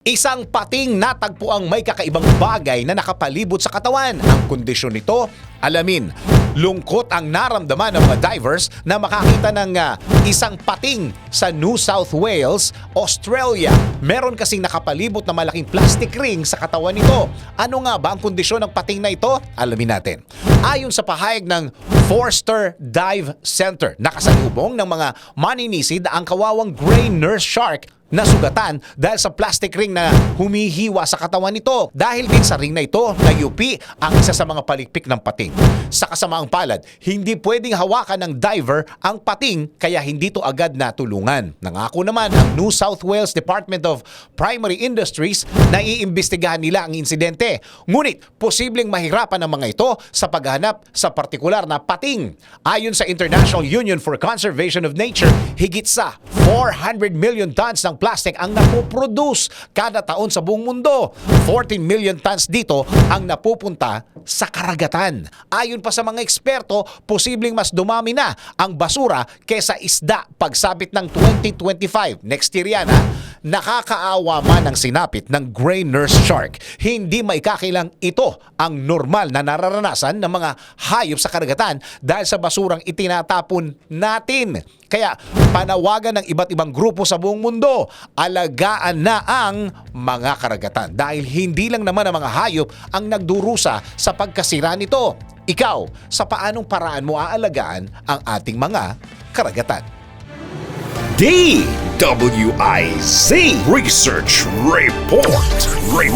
Isang pating natagpo ang may kakaibang bagay na nakapalibot sa katawan. Ang kondisyon nito, alamin. Lungkot ang naramdaman ng mga divers na makakita ng ah, isang pating sa New South Wales, Australia. Meron kasing nakapalibot na malaking plastic ring sa katawan nito. Ano nga ba ang kondisyon ng pating na ito? Alamin natin. Ayon sa pahayag ng Forster Dive Center, nakasalubong ng mga maninisid ang kawawang gray nurse shark na sugatan dahil sa plastic ring na humihiwa sa katawan nito. Dahil din sa ring na ito, nayupi ang isa sa mga palikpik ng pating. Sa kasamaang palad, hindi pwedeng hawakan ng diver ang pating kaya hindi to agad natulungan. Nangako naman ang New South Wales Department of Primary Industries na iimbestigahan nila ang insidente. Ngunit, posibleng mahirapan ang mga ito sa paghanap sa partikular na pating. Ayon sa International Union for Conservation of Nature, higit sa 400 million tons ng plastic ang napoproduce kada taon sa buong mundo. 14 million tons dito ang napupunta sa karagatan. Ayon pa sa mga eksperto, posibleng mas dumami na ang basura kesa isda pagsabit ng 2025. Next year yan ha. Nakakaawa man ang sinapit ng gray nurse shark. Hindi maikakilang ito ang normal na nararanasan ng mga hayop sa karagatan dahil sa basurang itinatapon natin. Kaya panawagan ng iba't ibang grupo sa buong mundo, alagaan na ang mga karagatan dahil hindi lang naman ang mga hayop ang nagdurusa sa pagkasira nito. Ikaw, sa paanong paraan mo aalagaan ang ating mga karagatan? WIZ Research Report. Re-